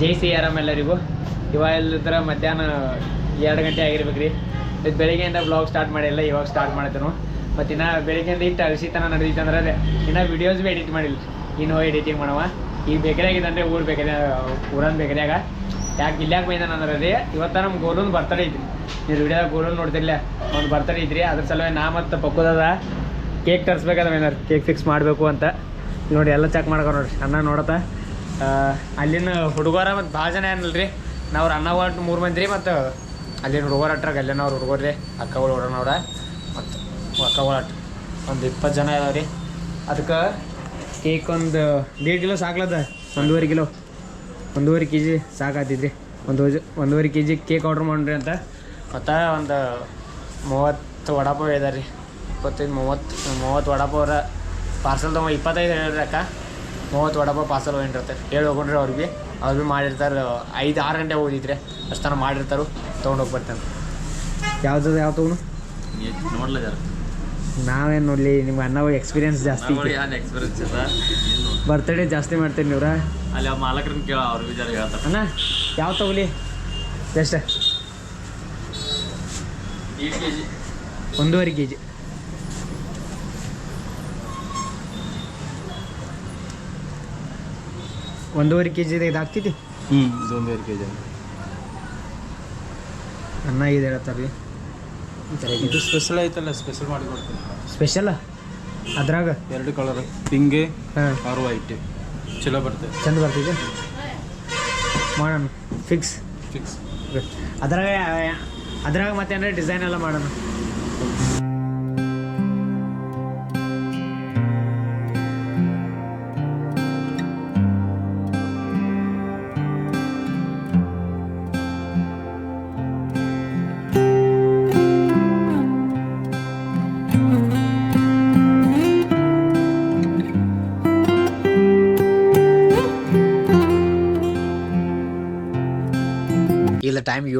ಜೈ C ಆರಾಮ್ ಎಲ್ಲರಿಗೂ. ಇವಾಗ ಇಲ್ಲದ್ರ ಮಧ್ಯಾಹ್ನ ಎರಡು ಗಂಟೆ ಆಗಿರ್ಬೇಕು ರೀ ಇದು ಬೆಳಿಗ್ಗೆಯಿಂದ ಬ್ಲಾಗ್ ಸ್ಟಾರ್ಟ್ ಮಾಡಿಲ್ಲ ಇವಾಗ ಸ್ಟಾರ್ಟ್ ಮಾಡ್ತೇನೆ. ಮತ್ತು ಇನ್ನು ಬೆಳಿಗ್ಗೆಯಿಂದ ಇಟ್ಟು ಅಂದ್ರೆ ಇನ್ನು ವಿಡಿಯೋಸ್ ಭೀ ಎಡಿಟ್ ಮಾಡಿಲ್ಲ. ಇನ್ನು ಎಡಿಟಿಂಗ್ ಮಾಡವ. ಈಗ ಬೇಕರಿಯಾಗಿದ್ದಂದ್ರೆ ಊರು ಬೇಕರಿ, ಊರನ್ ಬೇಕರಿಯಾಗ ಯಾಕೆ ಇಲ್ಲಾಗ ಬೈದಾನ ಅಂದ್ರೆ ರೀ ಇವತ್ತು ನಮ್ಮ ಗೋಲೂನ್ ಬರ್ತಡೇ ಐತ್ರಿ. ನೀವು ವಿಡಿಯೋ ಗೋಲೂನ್ ನೋಡ್ತಿರ್ಲ, ಅವ್ನು ಬರ್ತಡೇ ಐತ್ರಿ. ಅದ್ರ ಸಲುವಾಗಿ ನಾ ಮತ್ತು ಪಕ್ಕದ ಕೇಕ್ ತರಿಸ್ಬೇಕಾದ್ರೆ ಏನಾರು ಕೇಕ್ ಫಿಕ್ಸ್ ಮಾಡಬೇಕು ಅಂತ. ನೋಡಿ ಎಲ್ಲ ಚೆಕ್ ಮಾಡ್ಕೊ ನೋಡ್ರಿ. ಅನ್ನ ನೋಡತ್ತ. ಅಲ್ಲಿನ ಹುಡುಗರ ಮತ್ತು ಭಾಳ ಜನ ಏನಲ್ರಿ? ನಾವು ಅನ್ನ ಒಟ್ಟು ಮೂರು ಮಂದಿ ರೀ, ಮತ್ತು ಅಲ್ಲಿನ ಹುಡುಗರ ಅಟ್ರಾಗ ಅಲ್ಲಿನ ಅವ್ರ ಹುಡುಗರು ರೀ, ಅಕ್ಕಗಳು ಹೊಡೋಣವ್ರ ಮತ್ತು ಅಕ್ಕಗಳು ಅಟ್ ಒಂದು ಇಪ್ಪತ್ತು ಜನ ಇದಾವೆ ರೀ. ಅದಕ್ಕೆ ಕೇಕ್ ಒಂದು ದೇಡ್ ಕಿಲೋ ಸಾಕ್ಲದ ಒಂದೂವರೆ ಕಿಲೋ. ಒಂದೂವರೆ ಕೆ ಜಿ ಸಾಕಾತಿದ್ರಿ ಒಂದು ಒಂದೂವರೆ ಕೆ ಜಿ ಕೇಕ್ ಆರ್ಡ್ರ್ ಮಾಡ್ರಿ ಅಂತ. ಮತ್ತು ಒಂದು ಮೂವತ್ತು ವಡಾಪಾವ್ ಇದಾರೆ ರೀ. ಇಪ್ಪತ್ತೈದು, ಮೂವತ್ತು ಮೂವತ್ತು ವಡಾಪಾವ್ರ ಪಾರ್ಸಲ್ ತೊಗೊಂಡು ಇಪ್ಪತ್ತೈದು ಹೇಳ್ರಿ ಅಕ್ಕ. ಮೂವತ್ತು ವಡಾಪಾವ್ ಪಾರ್ಸಲ್ ಹೋಗಿರುತ್ತೆ ಹೇಳಿ ಹೋಗ್ರಿ ಅವ್ರಿಗೆ ಅವ್ರು ಭೀ ಮಾಡಿರ್ತಾರೆ ಐದು ಆರು ಗಂಟೆ ಹೋಗಿದ್ರೆ ಅಷ್ಟು ತನಕ ಮಾಡಿರ್ತಾರೆ ತೊಗೊಂಡು ಹೋಗಿ ಬರ್ತೇನೆ ಯಾವ್ದು ಯಾವ ತಗೊಂಡು ನೋಡ್ಲ ಜರ. ನಾವೇನು ನೋಡಲಿ ನಿಮ್ಗೆ ಅಣ್ಣ ಎಕ್ಸ್ಪೀರಿಯನ್ಸ್ ಜಾಸ್ತಿ ಎಕ್ಸ್ಪೀರಿಯನ್ಸ್ ಬರ್ತ್ಡೇ ಜಾಸ್ತಿ ಮಾಡ್ತೀನಿ ನೀವ್ರ? ಅಲ್ಲಿ ಮಾಲಕರನ್ನ ಕೇಳ ಅವ್ರ ವಿಚಾರ ಹೇಳ್ತಾರೆ. ಅಣ್ಣ ಯಾವ ತಗೊಲಿ ಎಷ್ಟು? ಏಟ್ ಕೆ ಜಿ ಒಂದೂವರೆ ಕೆ ಜಿ ಒಂದೂವರೆ ಕೆ ಜಿದ ಇದು ಹಾಕ್ತಿದ್ದಿ ಹ್ಞೂ ಇದು ಒಂದೂವರೆ ಕೆ ಜಿ ಅನ್ನ ಇದು ಹೇಳ್ತಾರೆ ಇದು ಸ್ಪೆಷಲ್ ಐತಲ್ಲ ಸ್ಪೆಷಲ್ ಮಾಡಿ ಕೊಡ್ತೀನಿ. ಸ್ಪೆಷಲ್ ಅದ್ರಾಗ? ಎರಡು ಕಲರ್ ಪಿಂಗೆ ಹಾಂ. ಆರು ವೈಟ್ ಚಲೋ ಬರ್ತದೆ. ಚಂದ ಬರ್ತಿದೆ ಮಾಡೋಣ ಫಿಕ್ಸ್ ಫಿಕ್ಸ್ ಅದ್ರಾಗ ಅದ್ರಾಗ ಮತ್ತೆ ಡಿಸೈನ್ ಎಲ್ಲ ಮಾಡೋಣ.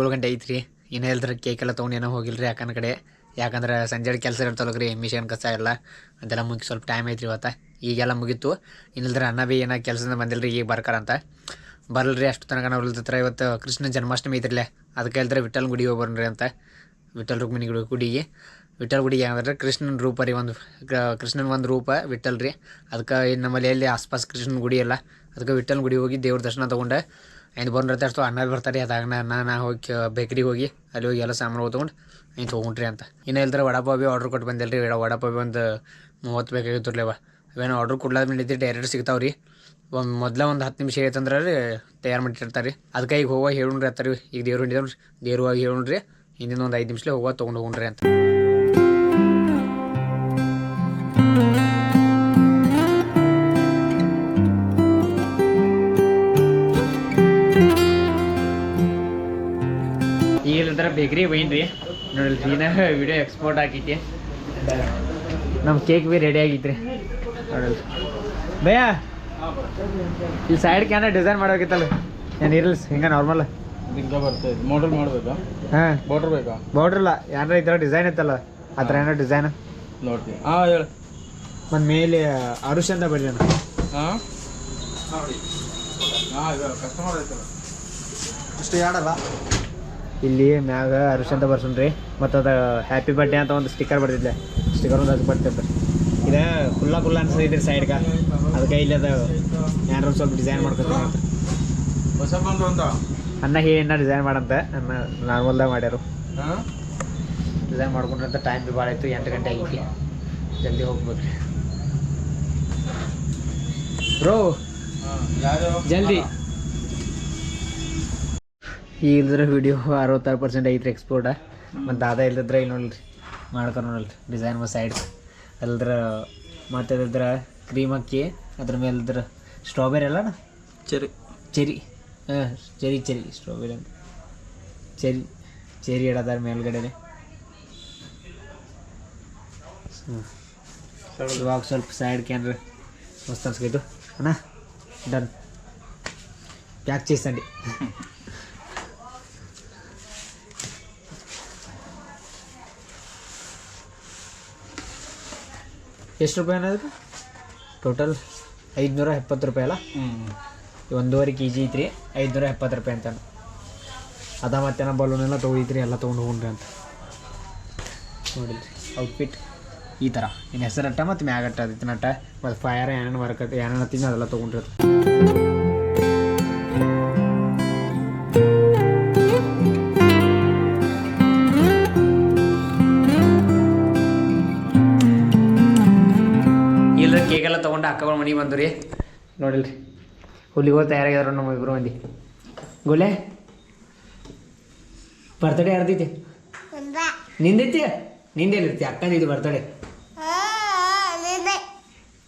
ಏಳು ಗಂಟೆ ಐತ್ರಿ. ಇನ್ನು ಹೇಳ್ತಾರೆ ಕೇಕ್ ಎಲ್ಲ ತೊಗೊಂಡು ಏನೋ ಹೋಗಿಲ್ರಿ ಯಾಕಂದ್ರೆ ಕಡೆ. ಯಾಕಂದ್ರೆ ಸಂಜೆ ಕೆಲಸ ಇರ್ತವಲ್ಲ ರೀ ಮಿಷನ್ ಕಸ ಎಲ್ಲ. ಅದೆಲ್ಲ ಮುಗಿ ಸ್ವಲ್ಪ ಟೈಮ್ ಐತ್ರಿ ಇವತ್ತು. ಈಗೆಲ್ಲ ಮುಗೀತು. ಇನ್ನಿಲ್ದ್ರೆ ಅನ್ನ ಭೀ ಏನೋ ಕೆಲಸದಿಂದ ರೀ ಈಗ ಬರ್ಕಾರಂತ ಬರಲ್ರಿ ಅಷ್ಟು ತನಕ ನಾವು ಇಲ್ದಿತ್ರ ಇವತ್ತು ಕೃಷ್ಣ ಜನ್ಮಾಷ್ಟಮಿ ಇದ್ರಲ್ಲ ಅದಕ್ಕೆ ಹೇಳ್ತಾರೆ ವಿಠಲ್ ಗುಡಿ ಹೋಗಿ ಬರ್ರಿ ಅಂತ. ವಿಠಲ್ ರುಕ್ಮಿಣಿ ಗುಡಿ ಗುಡಿಗೆ. ವಿಠಲ್ ಗುಡಿಗೆ ಅಂದ್ರೆ ಕೃಷ್ಣನ ರೂಪ ರೀ ಒಂದು ಕೃಷ್ಣನ ಒಂದು ರೂಪ ವಿಠಲ್ ರೀ. ಅದಕ್ಕೆ ನಮ್ಮಲ್ಲಿ ಎಲ್ಲಿ ಆಸ್ಪಾಸ್ ಕೃಷ್ಣನ ಗುಡಿ ಎಲ್ಲ. ಅದಕ್ಕೆ ವಿಠಲ್ ಗುಡಿ ಹೋಗಿ ದೇವ್ರ ದರ್ಶನ ತೊಗೊಂಡೆ ಐದು ಬಂದಿರ್ತಾರೆ ಅಷ್ಟು ಅನ್ನ ಬರ್ತಾರೆ ಅದಾಗ ನಾ ನಾ ಹೋಗಿ ಬೇಕ್ರಿಗೆ ಹೋಗಿ, ಅಲ್ಲಿ ಹೋಗಿ ಎಲ್ಲ ಸಾಮಾನು ತೊಗೊಂಡು ಇನ್ನು ತೊಗೊಂಡ್ರಿ ಅಂತ. ಇನ್ನು ಇಲ್ದ್ರೆ ಬಿ ಆರ್ಡ್ರ್ ಕೊಟ್ಟು ಬಂದಿಲ್ಲ ರೀ ವಡಾಪಾವ್ ಒಂದು ಮೂವತ್ತು ಬೇಕಾಗಿತ್ತು ಅವೇನು ಆರ್ಡ್ರ್ ಕೊಡ್ಲಾದ ಮೇಲೆ ಡೈರೆಕ್ಟ್ ಸಿಗ್ತಾವೆ ರೀ. ಒಂದು ಮೊದಲ ಒಂದು ಹತ್ತು ನಿಮಿಷ ಐತಂದ್ರೆ ರೀ, ತಯಾರು ಮಾಡಿಟ್ಟಿರ್ತಾರೆ ರೀ. ಅದಕ್ಕೆ ಈಗ ಹೇಳಿ ಹೇಳುಣ್ರಿ ರೀ. ಈಗ ದೇವ್ರು ಹಿಡಿದವ್ರಿ ದೇವ್ರು ಹೋಗಿ ಹೇಳುಣ್ರಿ ಹಿಂದಿನ ಒಂದು ಐದು ನಿಮಿಷಲೇ ಹೋಗುವ ತೊಗೊಂಡು ಹೋಗ್ರಿ ಅಂತ. ಈಗಿಲ್ಲಂದ್ರೆ ಬೇಕ್ರಿ ರೀ ನೋಡಿ ಜೀನ ವಿಡಿಯೋ ಎಕ್ಸ್ಪೋರ್ಟ್ ಆಗೈತಿ ನಮ್ಮ ಕೇಕ್ ಬಿ ರೆಡಿ ಆಗೈತ್ರಿ ನೋಡಲ್ ಭಯ ಇಲ್ಲಿ ಸೈಡ್ ಕ್ಯಾನ ಡಿಸೈನ್ ಮಾಡೋಕಿತ್ತಲ್ಲ ಏನು ಇರಲ್ಸ್ ಹಿಂಗ ನಾರ್ಮಲ್ ಹಿಂಗ ಬರ್ತದೆ. ಮೋಡಲ್ ಮಾಡ್ಬೇಕಾ? ಹಾಂ. ಬಾರ್ಡರ್ ಬೇಕಾ? ಬಾರ್ಡ್ರಲ್ಲ ಏನಾರ ಈ ಥರ ಡಿಸೈನ್ ಇತ್ತಲ್ಲ ಆ ಥರ ಏನೋ ಡಿಸೈನ್ ನೋಡ್ತೀನಿ. ಹಾಂ ಹೇಳು. ಮತ್ತು ಮೇಲೆ ಅರುಷ್ ಅಂತ ಬರ್ಲಿ ನಾನು ಹಾಂ? ಕಸ್ಟಮರ್ ಐತಲ್ಲ. ಅಷ್ಟು ಯಾಡಲ್ಲ? ಇಲ್ಲಿ ಮ್ಯಾಗ ಅರುಷ್ ಅಂತ ಬರ್ಸನ್ರಿ ಮತ್ತು ಅದು ಹ್ಯಾಪಿ ಬರ್ಡೇ ಅಂತ ಒಂದು ಸ್ಟಿಕ್ಕರ್ ಬರ್ತಿದ್ದೆ ಸ್ಟಿಕ್ಕರ್ ಒಂದು ಅದು ಬರ್ತಿದ್ದೆ ಇದು ಕುಲ್ಲ ಕುಲ್ಲ ಅನ್ಸೈತ್ರಿ ಸೈಡ್ಗೆ ಅದಕ್ಕೆ ಇಲ್ಲಿ ಅದು ಯಾರು ಸ್ವಲ್ಪ ಡಿಸೈನ್ ಮಾಡ್ಕೊತೀನಿ ಅಂತ. ಹೊಸ ಬಂದು ಅಂತ ಅನ್ನ ಏನ ಡಿಸೈನ್ ಮಾಡಂತ. ಅನ್ನ ನಾರ್ಮಲ್ದಾಗ ಮಾಡ್ಯಾರು. ಡಿಸೈನ್ ಮಾಡ್ಕೊಂಡ್ರಂತ ಟೈಮ್ ಭೀ ಭಾಳ ಆಯಿತು. ಎಂಟು ಗಂಟೆ ಆಗಿತ್ತು ಜಲ್ದಿ ಹೋಗ್ಬೇಕ್ರಿ. ಬ್ರೋ ಯಾವ್ಯಾವ ಜಲ್ದಿ. ಈ ಇಲ್ದ್ರ ವಿಡಿಯೋ ಅರವತ್ತಾರು ಪರ್ಸೆಂಟ್ ಐತ್ರಿ ಎಕ್ಸ್ಪೋರ್ಟ ಮತ್ತು ಅದ ಇಲ್ಲದ್ರೆ ಇಲ್ಲಿ ನೋಡ್ರಿ ಮಾಡ್ಕೊಂಡು ನೋಡಲ್ರಿ ಡಿಸೈನ್ ಮತ್ತು ಸೈಡ್ಸ್ ಅಲ್ದ್ರ ಮತ್ತು ಅದ್ರ ಕ್ರೀಮ್ ಅಕ್ಕಿ ಅದ್ರ ಮೇಲ್ದ್ರ ಸ್ಟ್ರಾಬೆರಿ ಅಲ್ಲ ಚೆರಿ ಚೆರಿ ಹಾಂ ಚೆರಿ ಚೆರಿ ಸ್ಟ್ರಾಬೆರಿ ಅಂತ. ಚೆರಿ ಚೆರಿ ಇಡೋದಾರ ಮೇಲ್ಗಡೆನೆ. ಇವಾಗ ಸ್ವಲ್ಪ ಸೈಡ್ ಕ್ಯಾನ್ರಿ ಮಸ್ತ್ ಅನ್ಸ್ಕೈತು. ಅಣ್ಣ ಡನ್ ಪ್ಯಾಕ್ ಚೇಸಂಡಿ ಎಷ್ಟು ರೂಪಾಯಿ ಅನ್ನೋದು ಟೋಟಲ್ ಐದುನೂರ ಎಪ್ಪತ್ತು ರೂಪಾಯಿ ಅಲ್ಲ? ಹ್ಞೂ ಒಂದೂವರೆ ಕೆ ಜಿ ಐತ್ರಿ ಐದುನೂರ ಎಪ್ಪತ್ತು ರೂಪಾಯಿ ಅಂತ ಅದ ಮತ್ತೆ ಬಲೂನ್ ಎಲ್ಲ ತೊಗೊಂಡಿದ್ರಿ ಎಲ್ಲ ತೊಗೊಂಡು ಹೋಗ್ರಿ ಅಂತ. ನೋಡಿದ್ರಿ ಔಟ್ಫಿಟ್ ಈ ಥರ ಇನ್ನು ಹೆಸರಟ್ಟ ಮತ್ತು ಮ್ಯಾಗಟ್ಟ ಅದಕ್ಕೆ ನಟ್ಟ ಮತ್ತು ಫೈರ್ ಏನೇನು ವರ್ಕ್ ಏನೇನು ಹತ್ತಿನ ಅದೆಲ್ಲ ತೊಗೊಂಡಿರೋದು. ಕೇಕೆಲ್ಲ ತೊಗೊಂಡು ಅಕ್ಕಗಳ ಮನೆಗೆ ಬಂದು ರೀ. ನೋಡಿಲ್ರಿ. ಹುಲಿಗಳು ತಯಾರಾಗ್ಯಾರ ನಮ್ಮ ಇಬ್ಬರು ಮಂದಿ. ಗುಲೆ? ಬರ್ತಡೆ ಯಾರ್ದೈತಿ? ನಿಂದೈತಿ? ನಿಂದೇನಿರ್ತಿ ಅಕ್ಕಂದಿದ್ದು ಬರ್ತಡೇ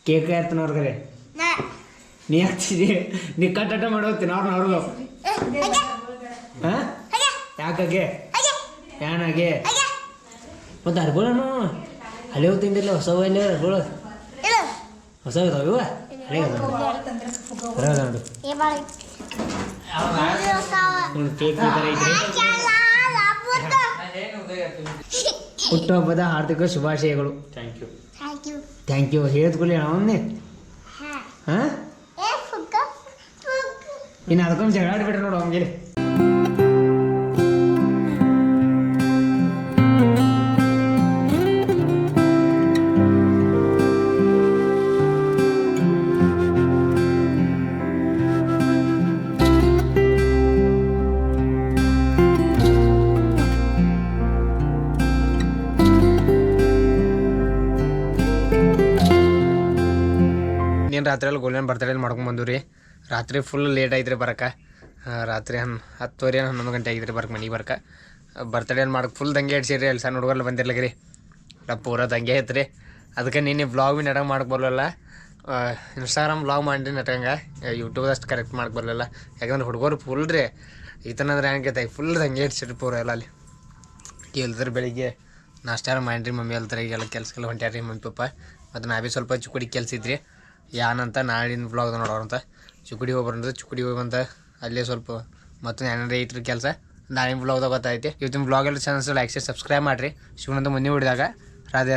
ಕೇಕ್ ಯಾರ್ತನ ಅವ್ರಿಗೆ ನೀ. ಹಚ್ಚಿದಿ ನೀ ಕಟ್ಟಾಟ ಮಾಡೋತ್ತೀನಿ ಅವ್ರನ್ನ ಅವ್ರಿಗೂ ಹಾಂ? ಯಾಕಾಗೆ? ಯಾನಾಗೆ? ಮತ್ತೆ ಅರ್ಬೋಳನು ಹಳೆ ತಿಂದಿಲ್ಲ ಹೊಸ ಇಲ್ಲ ಅರ್ಬೋಳು ಹೊಸ ಇದಾವ ಹಳೆ ನೋಡು. ಕೇಕ್ ಥರ ಐತ್ರಿ. ಹುಟ್ಟುಹಬ್ಬದ ಹಾರ್ದಿಕ ಶುಭಾಶಯಗಳು. ಥ್ಯಾಂಕ್ ಯು ಥ್ಯಾಂಕ್ ಯು ಹೇಳಿದ್ಕೊಳ್ಳಿ ಅವನ್ನೇ ಹಾಂ. ಇನ್ನು ಅದಕ್ಕೊಂದು ಜಗಳ ಆಡ್ಬಿಟ್ರೆ ನೋಡು ಅವನಿಗೆ. ನೀನು ರಾತ್ರಿ ಅಲ್ಲಿ ಗೋಲ್ಡನ್ ಬರ್ತಡೇ ಮಾಡ್ಕೊಂಡು ಬಂದು ರೀ ರಾತ್ರಿ ಫುಲ್ ಲೇಟ್ ಐತ್ರಿ ಬರಕ್ಕೆ ಆ, ರಾತ್ರಿ ಹನ್ ಹತ್ತುವರೆ ಹನ್ನೊಂದು ಗಂಟೆ ಆಗಿದ್ರಿ ಬರ್ಕ ಮನೆಗೆ ಬರ್ಕ. ಬರ್ತಡೇ ಮಾಡಕ್ಕೆ ಫುಲ್ ದಂಗೆ ಇಡ್ಸಿರಿ ಅಲ್ಲಿ ಸಣ್ಣ ಹುಡುಗರ್ಲ ರೀ ನಾ ಪೂರ ದಂಗೆ ರೀ ಅದಕ್ಕೆ ನೀನು ಬ್ಲಾಗ್ ಭೀ ನಟಂಗೆ ಮಾಡಕ್ಕೆ ಬರಲ್ಲ ಇನ್ಸ್ಟಾಗ್ರಾಮ್ ಬ್ಲಾಗ್ ಮಾಡಿ ನಟಂಗೆ. ಯೂಟ್ಯೂಬ್ ಅಷ್ಟು ಕರೆಕ್ಟ್ ಮಾಡಕ್ಕೆ ಬರಲಿಲ್ಲ. ಯಾಕಂದ್ರೆ ಹುಡುಗರು ಫುಲ್ ರೀ. ಈತನಂದ್ರೆ ಹೆಂಗೈತೆ ಫುಲ್ ದಂಗೆ ಇಡ್ಸಿರಿ ಪೂರ ಎಲ್ಲ ಅಲ್ಲಿ. ಕೇಳಿದ್ರೆ ಬೆಳಿಗ್ಗೆ ನಾಷ್ಟಾರ ಮಾಡಿರಿ ಮಮ್ಮಿ ಅಲ್ತಾರೆ ಈಗೆಲ್ಲ ಕೆಲ್ಸಕ್ಕೆಲ್ಲ ಹೊಂಟ್ಯಾರ ಮಮ್ಮಿ ಪಪ್ಪ. ಮತ್ತು ನಾ ಭೀ ಸ್ವಲ್ಪ ಚುಕ್ಕಡಿ ಕೆಲಸ ಇದ್ರಿ. ಯಾನಂತ ನಾಳಿನ ಬ್ಲಾಗ್ ನೋಡೋರಂತ ಚುಕ್ಕಡಿ ಹೋಗಿ ಬರಂತ, ಚುಕ್ಕಡಿ ಹೋಗಿ ಬಂತ. ಅಲ್ಲೇ ಸ್ವಲ್ಪ ಮತ್ತೆ ಏನಾರ ಐತ್ರಿ ಕೆಲಸ. ನಾಳಿನ ಬ್ಲಾಗ್ದಾಗ ಗೊತ್ತಾಯ್ತಿ. ಇವತ್ತಿನ ಬ್ಲಾಗ್ ಎಲ್ಲ ಚಾನಲ್ಸ್ ಲೈಕ್ ಸಬ್ಸ್ಕ್ರೈಬ್ ಮಾಡಿರಿ. ಶಿವನಂತ ಮುಂದೆ ಹಿಡಿದಾಗ. ರಾಧೆ ರಾಧೆ.